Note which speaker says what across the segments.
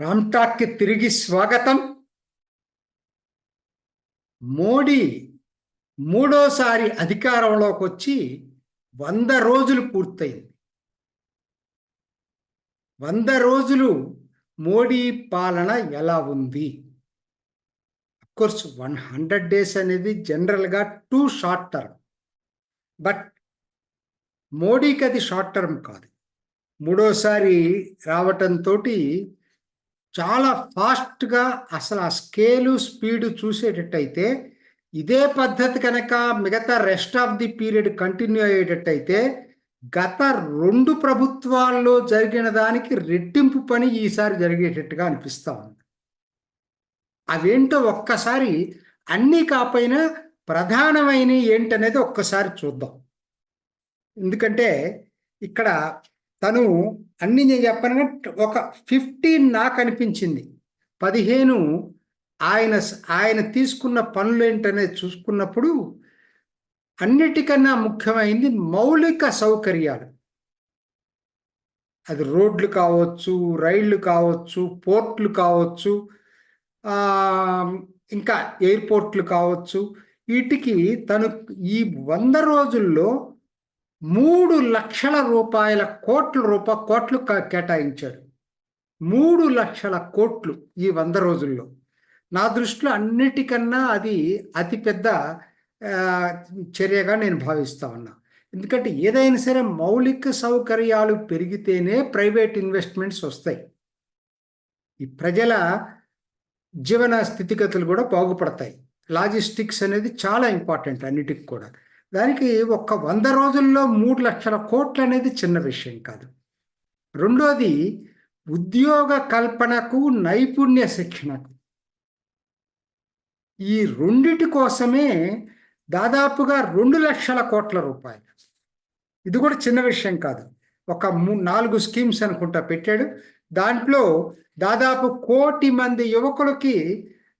Speaker 1: రామ్టాక్కి తిరిగి స్వాగతం. మోడీ మూడోసారి అధికారంలోకి వచ్చి వంద రోజులు పూర్తయింది. వంద రోజులు మోడీ పాలన ఎలా ఉంది? కోర్స్ వన్ హండ్రెడ్ డేస్ అనేది జనరల్గా టూ షార్ట్ టర్మ్. బట్ మోడీకి అది షార్ట్ టర్మ్ కాదు. మూడోసారి రావటంతో చాలా ఫాస్ట్గా అసలు ఆ స్కేలు స్పీడ్ చూసేటట్టయితే ఇదే పద్ధతి కనుక మిగతా rest of the period continue అయ్యేటట్టయితే గత రెండు ప్రభుత్వాల్లో జరిగిన దానికి రెట్టింపు పని ఈసారి జరిగేటట్టుగా అనిపిస్తూ ఉంది. అవేంటో ఒక్కసారి అన్నీ కాపోయినా ప్రధానమైన ఏంటనేది ఒక్కసారి చూద్దాం. ఎందుకంటే ఇక్కడ తను అన్ని నేను చెప్పను ఒక ఫిఫ్టీన్ నాకు అనిపించింది. పదిహేను ఆయన ఆయన తీసుకున్న పనులు ఏంటనేది చూసుకున్నప్పుడు అన్నిటికన్నా ముఖ్యమైనది మౌలిక సౌకర్యాలు. అది రోడ్లు కావచ్చు రైళ్ళు కావచ్చు పోర్ట్లు కావచ్చు ఇంకా ఎయిర్పోర్ట్లు కావచ్చు. వీటికి తను ఈ వంద రోజుల్లో మూడు లక్షల రూపాయల కోట్ల రూపాయ కోట్లు కేటాయించాడు. మూడు లక్షల కోట్లు ఈ వంద రోజుల్లో. నా దృష్టిలో అన్నిటికన్నా అది అతిపెద్ద చర్యగా నేను భావిస్తా ఉన్నా. ఎందుకంటే ఏదైనా సరే మౌలిక సౌకర్యాలు పెరిగితేనే ప్రైవేట్ ఇన్వెస్ట్మెంట్స్ వస్తాయి. ఈ ప్రజల జీవన స్థితిగతులు కూడా బాగుపడతాయి. లాజిస్టిక్స్ అనేది చాలా ఇంపార్టెంట్ అన్నిటికి కూడా. దానికి ఒక్క వంద రోజుల్లో మూడు లక్షల కోట్లు అనేది చిన్న విషయం కాదు. రెండోది ఉద్యోగ కల్పనకు నైపుణ్య శిక్షణకు. ఈ రెండిటి కోసమే దాదాపుగా రెండు లక్షల కోట్ల రూపాయలు. ఇది కూడా చిన్న విషయం కాదు. ఒక నాలుగు స్కీమ్స్ అనుకుంటా పెట్టాడు. దాంట్లో దాదాపు కోటి మంది యువకులకి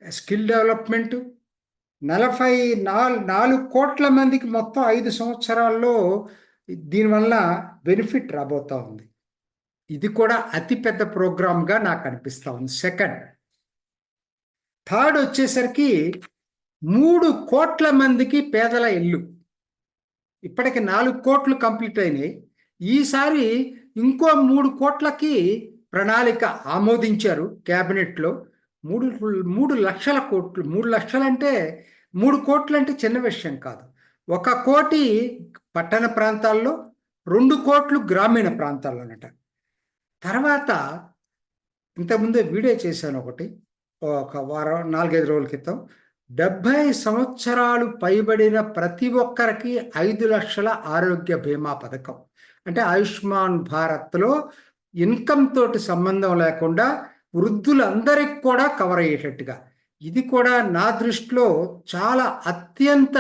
Speaker 1: స్కిల్ డెవలప్మెంట్ నలభై నాలుగు నాలుగు కోట్ల మందికి మొత్తం ఐదు సంవత్సరాల్లో దీనివల్ల బెనిఫిట్ రాబోతూ ఉంది. ఇది కూడా అతిపెద్ద ప్రోగ్రామ్గా నాకు అనిపిస్తూ ఉంది. సెకండ్ థర్డ్ వచ్చేసరికి మూడు కోట్ల మందికి పేదల ఇల్లు. ఇప్పటికి నాలుగు కోట్లు కంప్లీట్ అయినాయి. ఈసారి ఇంకో మూడు కోట్లకి ప్రణాళిక ఆమోదించారు క్యాబినెట్లో. మూడు మూడు లక్షల కోట్లు మూడు లక్షలంటే మూడు కోట్లు అంటే చిన్న విషయం కాదు. ఒక కోటి పట్టణ ప్రాంతాల్లో రెండు కోట్లు గ్రామీణ ప్రాంతాల్లో అనట తర్వాత ఇంతకుముందే వీడియో చేశాను ఒకటి ఒక వారం నాలుగైదు రోజుల క్రితం. డెబ్భై సంవత్సరాలు పైబడిన ప్రతి ఒక్కరికి ఐదు లక్షల ఆరోగ్య బీమా పథకం. అంటే ఆయుష్మాన్ భారత్లో ఇన్కమ్ తోటి సంబంధం లేకుండా వృద్ధులందరికి కూడా కవర్ అయ్యేటట్టుగా. ఇది కూడా నా దృష్టిలో చాలా అత్యంత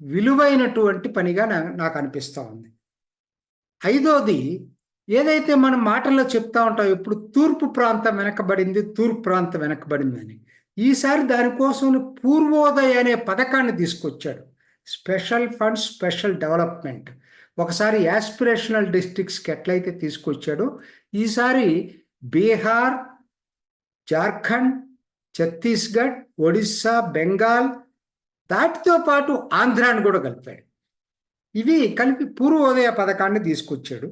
Speaker 1: విలువైనటువంటి పనిగా నాకు అనిపిస్తూ ఉంది. ఐదోది ఏదైతే మనం మాటల్లో చెప్తా ఉంటాం ఇప్పుడు తూర్పు ప్రాంతం వెనకబడింది తూర్పు ప్రాంతం వెనకబడింది అని ఈసారి దానికోసం పూర్వోదయ అనే పథకాన్ని తీసుకొచ్చాడు. Special fund special development. ఒకసారి యాస్పిరేషనల్ డిస్ట్రిక్ట్స్కి ఎట్లయితే తీసుకొచ్చాడో ఈసారి బీహార్ జార్ఖండ్ ఛత్తీస్గఢ్ ఒడిస్సా బెంగాల్ దాటితో పాటు ఆంధ్రాను కూడా కలిపాడు. ఇవి కలిపి పూర్వోదయ పథకాన్ని తీసుకొచ్చాడు.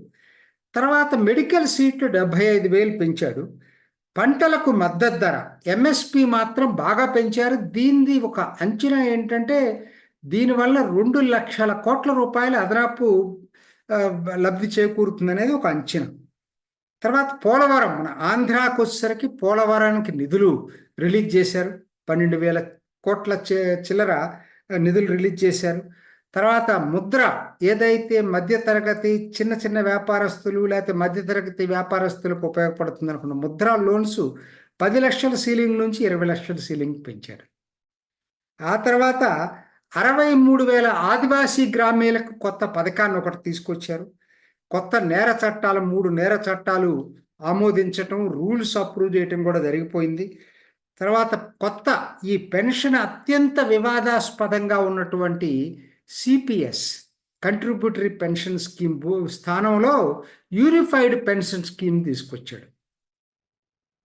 Speaker 1: తర్వాత మెడికల్ సీట్లు డెబ్బై ఐదు వేలు పెంచాడు. పంటలకు మద్దతు ధర ఎంఎస్పి మాత్రం బాగా పెంచారు. దీనిది ఒక అంచనా ఏంటంటే దీనివల్ల రెండు లక్షల కోట్ల రూపాయల అదనపు లబ్ధి చేకూరుతుంది అనేది ఒక అంచనా. తర్వాత పోలవరం మన ఆంధ్రాకు వచ్చేసరికి పోలవరానికి నిధులు రిలీజ్ చేశారు. పన్నెండు వేల కోట్ల చిల్లర నిధులు రిలీజ్ చేశారు. తర్వాత ముద్ర ఏదైతే మధ్యతరగతి చిన్న చిన్న వ్యాపారస్తులు లేకపోతే మధ్యతరగతి వ్యాపారస్తులకు ఉపయోగపడుతుంది అనుకున్న ముద్ర లోన్స్ పది లక్షల సీలింగ్ నుంచి ఇరవై లక్షల సీలింగ్ పెంచారు. ఆ తర్వాత అరవై మూడు వేల ఆదివాసీ గ్రామీలకు కొత్త పథకాన్ని ఒకటి తీసుకొచ్చారు. కొత్త నేర చట్టాలు మూడు నేర చట్టాలు ఆమోదించటం రూల్స్ అప్రూవ్ చేయటం కూడా జరిగిపోయింది. తర్వాత కొత్త ఈ పెన్షన్ అత్యంత వివాదాస్పదంగా ఉన్నటువంటి సిపిఎస్ కంట్రిబ్యూటరీ పెన్షన్ స్కీమ్ స్థానంలో యూనిఫైడ్ పెన్షన్ స్కీమ్ తీసుకొచ్చాడు.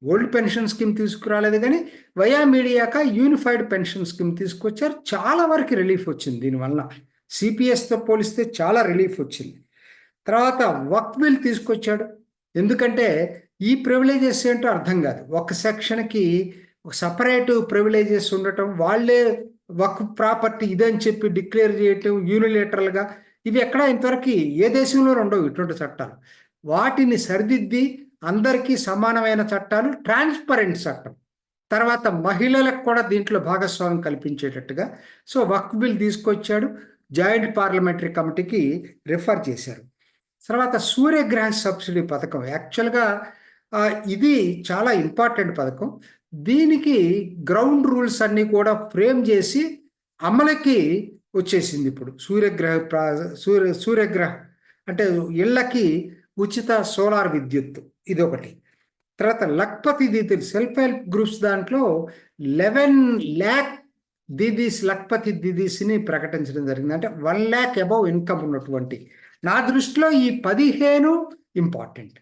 Speaker 1: ఓల్డ్ పెన్షన్ స్కీమ్ తీసుకురాలేదు కానీ వయా మీడియాక యూనిఫైడ్ పెన్షన్ స్కీమ్ తీసుకొచ్చారు. చాలా వరకు రిలీఫ్ వచ్చింది దీనివల్ల సిపిఎస్తో పోలిస్తే చాలా రిలీఫ్ వచ్చింది. తర్వాత వక్ బిల్ తీసుకొచ్చాడు. ఎందుకంటే ఈ ప్రివిలేజెస్ ఏంటో అర్థం కాదు. ఒక సెక్షన్కి ఒక సపరేట్ ప్రివిలేజెస్ ఉండటం వాళ్ళే వక్ ప్రాపర్టీ ఇదని చెప్పి డిక్లేర్ చేయటం యూనిలేటరల్గా ఇవి ఎక్కడ ఇంతవరకు ఏ దేశంలో ఉండవు ఇటువంటి చట్టాలు. వాటిని సరిదిద్ది అందరికీ సమానమైన చట్టాలు ట్రాన్స్పరెంట్ చట్టం. తర్వాత మహిళలకు కూడా దీంట్లో భాగస్వామ్యం కల్పించేటట్టుగా. సో వక్ బిల్ తీసుకొచ్చాడు. జాయింట్ పార్లమెంటరీ కమిటీకి రిఫర్ చేశారు. తర్వాత సూర్యగ్రహ సబ్సిడీ పథకం. యాక్చువల్గా ఇది చాలా ఇంపార్టెంట్ పథకం. దీనికి గ్రౌండ్ రూల్స్ అన్నీ కూడా ఫ్రేమ్ చేసి అమలకి వచ్చేసింది ఇప్పుడు. సూర్యగ్రహ సూర్య సూర్యగ్రహ అంటే ఇళ్ళకి ఉచిత సోలార్ విద్యుత్ ఇది ఒకటి తర్వాత లక్పతి దీదీలు సెల్ఫ్ హెల్ప్ గ్రూప్స్ దాంట్లో లెవెన్ ల్యాక్ దీదీస్ లక్పతి దీదీస్ని ప్రకటించడం జరిగింది. అంటే వన్ ల్యాక్ అబౌవ్ ఇన్కమ్ ఉన్నటువంటి నా దృష్టిలో ఈ పదిహేను ఇంపార్టెంట్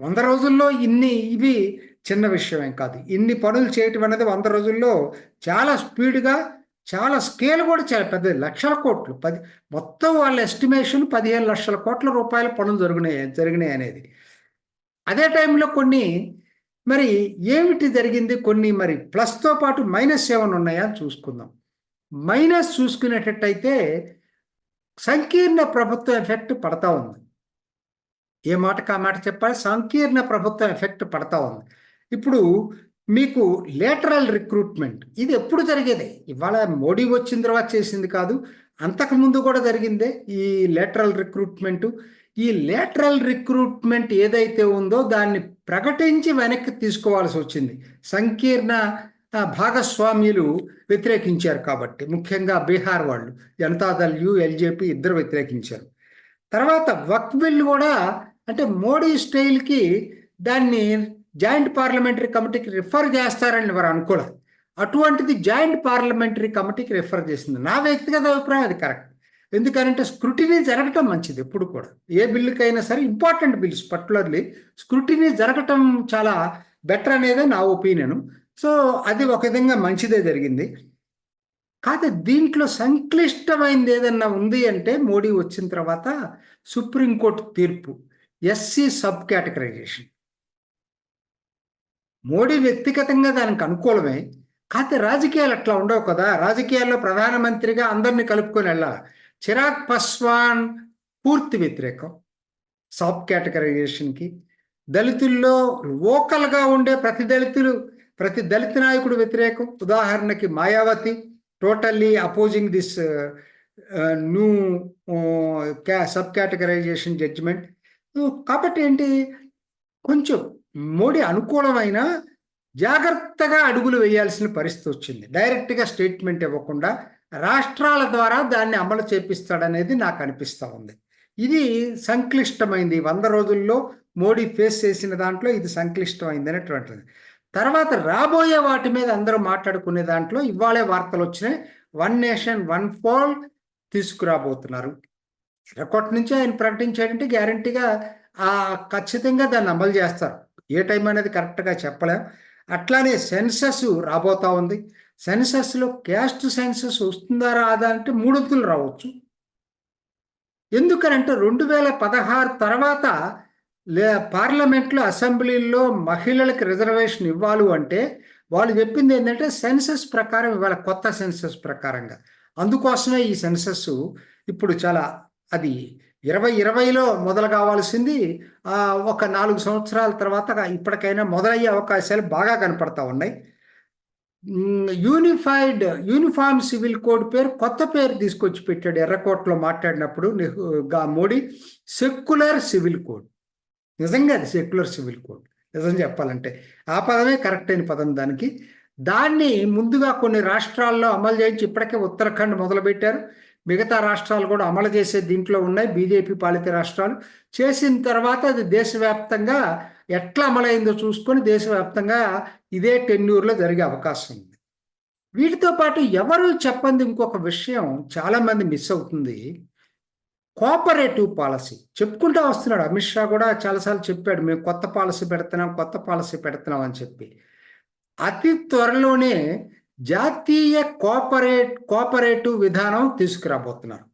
Speaker 1: వంద రోజుల్లో ఇన్ని ఇవి చిన్న విషయమేం కాదు. ఇన్ని పనులు చేయటం అనేది వంద రోజుల్లో చాలా స్పీడ్గా చాలా స్కేల్ కూడా చాలా పెద్ద లక్షల కోట్లు. పది మొత్తం వాళ్ళ ఎస్టిమేషన్ పదిహేను లక్షల కోట్ల రూపాయల పనులు జరిగినాయి జరిగినాయి అనేది. అదే టైంలో కొన్ని మరి ఏమిటి జరిగింది? కొన్ని మరి ప్లస్తో పాటు మైనస్ ఏమైనా ఉన్నాయా? అని చూసుకుందాం. మైనస్ చూసుకునేటట్టయితే సంకీర్ణ ప్రభుత్వం ఎఫెక్ట్ పడతా ఉంది. ఏ మాటకు ఆ మాట చెప్పాలి? సంకీర్ణ ప్రభుత్వం ఎఫెక్ట్ పడతా ఉంది. ఇప్పుడు మీకు లేటరల్ రిక్రూట్మెంట్ ఇది ఎప్పుడు జరిగేది? ఇవాళ మోడీ వచ్చిన తర్వాత చేసింది కాదు అంతకుముందు కూడా జరిగిందే ఈ లేటరల్ రిక్రూట్మెంటు. ఈ లేటరల్ రిక్రూట్మెంట్ ఏదైతే ఉందో దాన్ని ప్రకటించి వెనక్కి తీసుకోవాల్సి వచ్చింది. సంకీర్ణ భాగస్వామ్యులు వ్యతిరేకించారు కాబట్టి. ముఖ్యంగా బీహార్ వాళ్ళు జనతాదళ్ యు ఎల్జేపీ ఇద్దరు వ్యతిరేకించారు. తర్వాత వక్ బిల్ కూడా అంటే మోడీ స్టైల్కి దాన్ని జాయింట్ పార్లమెంటరీ కమిటీకి రిఫర్ చేస్తారని వారు అనుకోలేదు. అటువంటిది జాయింట్ పార్లమెంటరీ కమిటీకి రిఫర్ చేసింది. నా వ్యక్తిగత అభిప్రాయం అది కరెక్ట్. ఎందుకంటే స్క్రూటినీ జరగటం మంచిది ఎప్పుడు కూడా. ఏ బిల్లుకైనా సరే ఇంపార్టెంట్ బిల్స్ పర్టికులర్లీ స్క్రూటినీ జరగటం చాలా బెటర్ అనేదే నా ఒపీనియన్. సో అది ఒక విధంగా మంచిదే జరిగింది. కాదు దీంట్లో సంక్లిష్టమైనది ఏదన్నా ఉంది అంటే మోడీ వచ్చిన తర్వాత సుప్రీంకోర్టు తీర్పు ఎస్సీ సబ్ కేటగరైజేషన్. మోడీ వ్యక్తిగతంగా దానికి అనుకూలమే కాకపోతే రాజకీయాలు అట్లా ఉండవు కదా. రాజకీయాల్లో ప్రధానమంత్రిగా అందరినీ కలుపుకొని వెళ్ళాలి? చిరాగ్ పస్వాన్ పూర్తి వ్యతిరేకం సబ్ కేటగరైజేషన్కి. దళితుల్లో ఓకల్గా ఉండే ప్రతి దళితులు ప్రతి దళిత నాయకుడు వ్యతిరేకం. ఉదాహరణకి Mayawati totally opposing this new క్యా సబ్ కేటగరైజేషన్ జడ్జిమెంట్ కాబట్టి ఏంటి? కొంచెం మోడీ అనుకూలమైన జాగ్రత్తగా అడుగులు వేయాల్సిన పరిస్థితి వచ్చింది. డైరెక్ట్గా స్టేట్మెంట్ ఇవ్వకుండా రాష్ట్రాల ద్వారా దాన్ని అమలు చేపిస్తాడనేది నాకు అనిపిస్తూ ఉంది. ఇది సంక్లిష్టమైంది. వంద రోజుల్లో మోడీ ఫేస్ చేసిన దాంట్లో ఇది సంక్లిష్టమైంది అనేటువంటిది. తర్వాత రాబోయే వాటి మీద అందరూ మాట్లాడుకునే దాంట్లో ఇవాళే వార్తలు వచ్చినాయి. వన్ నేషన్ వన్ ఫోల్ తీసుకురాబోతున్నారు. ఎరకొట్ నుంచి ఆయన ప్రకటించాడంటే గ్యారంటీగా ఆ ఖచ్చితంగా దాన్ని అమలు చేస్తారు. ఏ టైం అనేది కరెక్ట్గా చెప్పలేం. అట్లానే సెన్సస్ రాబోతా ఉంది. సెన్సస్లో క్యాస్ట్ సెన్సస్ వస్తుందా రాదా అంటే మూడొత్తులు రావచ్చు. ఎందుకనంటే రెండు వేల పదహారు తర్వాత లే పార్లమెంట్లో అసెంబ్లీల్లో మహిళలకు రిజర్వేషన్ ఇవ్వాలి అంటే వాళ్ళు చెప్పింది ఏంటంటే సెన్సస్ ప్రకారం ఇవాళ కొత్త సెన్సస్ ప్రకారంగా. అందుకోసమే ఈ సెన్సస్ ఇప్పుడు చాలా అది ఇరవై ఇరవైలో మొదలు కావాల్సింది. ఒక నాలుగు సంవత్సరాల తర్వాత ఇప్పటికైనా మొదలయ్యే అవకాశాలు బాగా కనపడతా ఉన్నాయి. యూనిఫైడ్ యూనిఫామ్ సివిల్ కోడ్ పేరు కొత్త పేరు తీసుకొచ్చి పెట్టాడు ఎర్రకోటలో మాట్లాడినప్పుడు మోడీ. Secular civil code. నిజంగా అది సెక్యులర్ సివిల్ కోడ్ నిజం చెప్పాలంటే ఆ పదమే కరెక్ట్ అయిన పదం దానికి. దాన్ని ముందుగా కొన్ని రాష్ట్రాల్లో అమలు చేయించి ఇప్పటికే ఉత్తరాఖండ్ మొదలుపెట్టారు. మిగతా రాష్ట్రాలు కూడా అమలు చేసే దీంట్లో ఉన్నాయి. బీజేపీ పాలిత రాష్ట్రాలు. చేసిన తర్వాత అది దేశవ్యాప్తంగా ఎట్లా అమలైందో చూసుకొని దేశవ్యాప్తంగా ఇదే టెన్యూర్లో జరిగే అవకాశం ఉంది. వీటితో పాటు ఎవరు చెప్పంది ఇంకొక విషయం చాలామంది మిస్ అవుతుంది. కోఆపరేటివ్ పాలసీ చెప్పుకుంటూ వస్తున్నాడు అమిత్ షా కూడా చాలాసార్లు చెప్పాడు మేము కొత్త పాలసీ పెడుతున్నాం కొత్త పాలసీ పెడుతున్నాం అని చెప్పి. అతి త్వరలోనే జాతీయ కోఆపరేట్ కోఆపరేటివ్ విధానం తీసుకురాబోతున్నారు.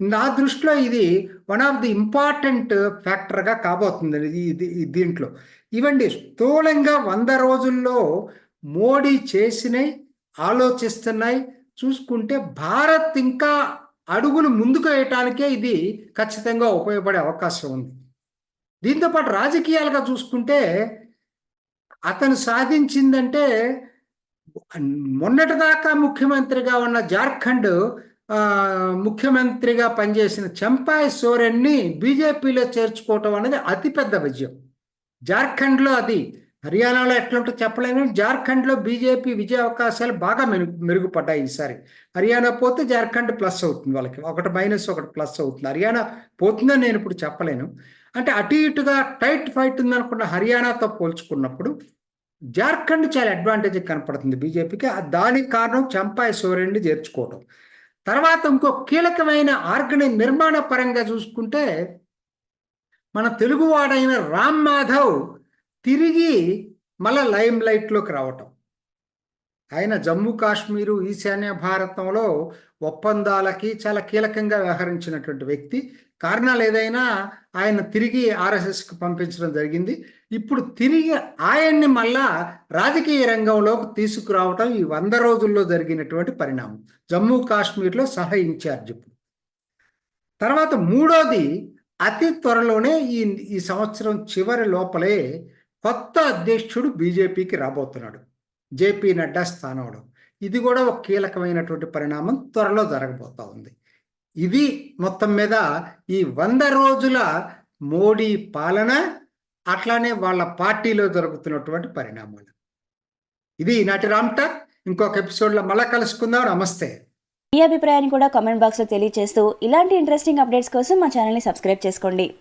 Speaker 1: నా దృష్టిలో ఇది వన్ ఆఫ్ ది ఇంపార్టెంట్ ఫ్యాక్టర్గా కాబోతుంది ఇది దీంట్లో. ఇవండి స్థూలంగా వంద రోజుల్లో మోడీ చేసినాయి ఆలోచిస్తున్నాయి చూసుకుంటే భారత్ ఇంకా అడుగులు ముందుకు వేయటానికే ఇది ఖచ్చితంగా ఉపయోగపడే అవకాశం ఉంది. దీంతో పాటు రాజకీయాలుగా చూసుకుంటే అతను సాధించిందంటే మొన్నటిదాకా ముఖ్యమంత్రిగా ఉన్న జార్ఖండ్ ముఖ్యమంత్రిగా పనిచేసిన చంపాయ్ సోరెన్ని బీజేపీలో చేర్చుకోవటం అనేది అతిపెద్ద విజయం. జార్ఖండ్లో అది హర్యానాలో ఎట్లుంటో చెప్పలేను. జార్ఖండ్లో బీజేపీ విజయ అవకాశాలు బాగా మెరుగు మెరుగుపడ్డాయి ఈసారి. హర్యానా పోతే జార్ఖండ్ ప్లస్ అవుతుంది వాళ్ళకి. ఒకటి మైనస్ ఒకటి ప్లస్ అవుతుంది. హర్యానా పోతుందని నేను ఇప్పుడు చెప్పలేను. అంటే అటు ఇటుగా టైట్ ఫైట్ ఉందనుకున్న హర్యానాతో పోల్చుకున్నప్పుడు జార్ఖండ్ చాలా అడ్వాంటేజ్ కనపడుతుంది బీజేపీకి. ఆ దానికి కారణం చంపాయి సోరెన్ని చేర్చుకోవడం తర్వాత ఇంకో కీలకమైన ఆర్గనైజ్ నిర్మాణ పరంగా చూసుకుంటే మన తెలుగువాడైన రామ్ మాధవ్ తిరిగి మళ్ళా లైమ్ లైట్లోకి రావటం. ఆయన జమ్మూ కాశ్మీరు ఈశాన్య భారతంలో ఒప్పందాలకి చాలా కీలకంగా వ్యవహరించినటువంటి వ్యక్తి. కారణాలు ఏదైనా ఆయన తిరిగి ఆర్ఎస్ఎస్కి పంపించడం జరిగింది. ఇప్పుడు తిరిగి ఆయన్ని మళ్ళా రాజకీయ రంగంలోకి తీసుకురావటం ఈ వంద రోజుల్లో జరిగినటువంటి పరిణామం. జమ్మూ కాశ్మీర్లో సహ ఇన్ఛార్జ్ ఇప్పుడు. తర్వాత మూడోది అతి త్వరలోనే ఈ ఈ సంవత్సరం చివరి లోపలే కొత్త అధ్యక్షుడు బీజేపీకి రాబోతున్నాడు. జేపీ నడ్డా స్థానంలో ఇది కూడా ఒక కీలకమైనటువంటి పరిణామం త్వరలో జరగబోతా ఉంది. ఇది మొత్తం మీద ఈ వంద రోజుల మోడీ పాలన అట్లానే వాళ్ళ పార్టీలో జరుగుతున్నటువంటి పరిణామాలు. ఇది ఈనాటి రామ్టాక్ ఇంకొక ఎపిసోడ్లో మళ్ళీ కలుసుకుందాం. నమస్తే.
Speaker 2: మీ అభిప్రాయాన్ని కూడా కామెంట్ బాక్స్లో తెలియజేస్తూ ఇలాంటి ఇంట్రెస్టింగ్ అప్డేట్స్ కోసం మా ఛానల్ని సబ్స్క్రైబ్ చేసుకోండి.